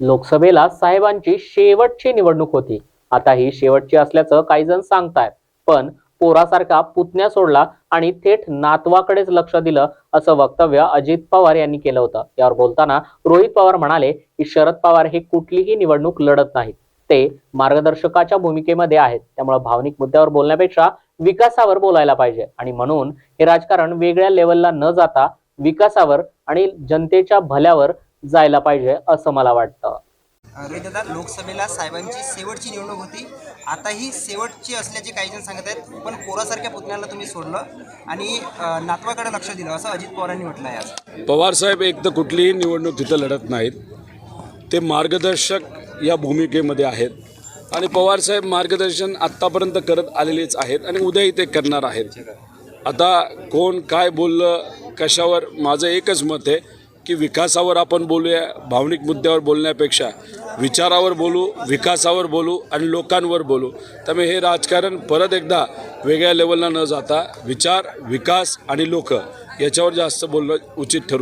लोकसभेला साहेबांची शेवटची निवडणूक होती. आता ही शेवटची असल्याचं काही जण सांगतायत. पण पोरासारखा पुतण्या सोडला आणि थेट नातवाकडेच लक्ष दिलं असं वक्तव्य अजित पवार यांनी केलं होतं. यावर बोलताना रोहित पवार म्हणाले की शरद पवार हे कुठलीही निवडणूक लढत नाहीत. ते मार्गदर्शकाच्या भूमिकेमध्ये आहेत. त्यामुळे भावनिक मुद्द्यावर बोलण्यापेक्षा विकासावर बोलायला पाहिजे. आणि म्हणून हे राजकारण वेगळ्या लेवलला न जाता विकासावर आणि जनतेच्या भल्यावर जायला पाहिजे असं मला वाटतं. दादा लोकसभेला साहेबांची शेवटची निवडणूक होती. आता ही शेवटची असल्याचे काही जण सांगत आहेत पण पोरासारख्या पुतण्याला तुम्ही सोडलं आणि नातवाकडे लक्ष दिलं असं अजित पवारांनी म्हटलं आहे आज पवारसाहेब एक तर कुठलीही निवडणूक तिथं लढत नाहीत. ते मार्गदर्शक या भूमिकेमध्ये आहेत आणि पवारसाहेब मार्गदर्शन आत्तापर्यंत करत आलेलेच आहेत आणि उद्याही ते करणार आहेत. आता कोण काय बोललं कशावर माझं एकच मत आहे की विकासावर आपण बोलूया भावनिक मुद्द्यावर बोलण्यापेक्षा विचारावर बोलू विकासावर बोलू आणि लोकांवर बोलू. त्यामुळे हे राजकारण परत एकदा वेगळ्या लेवलला न जाता विचार विकास आणि लोक याच्यावर जास्त बोलणं उचित ठरू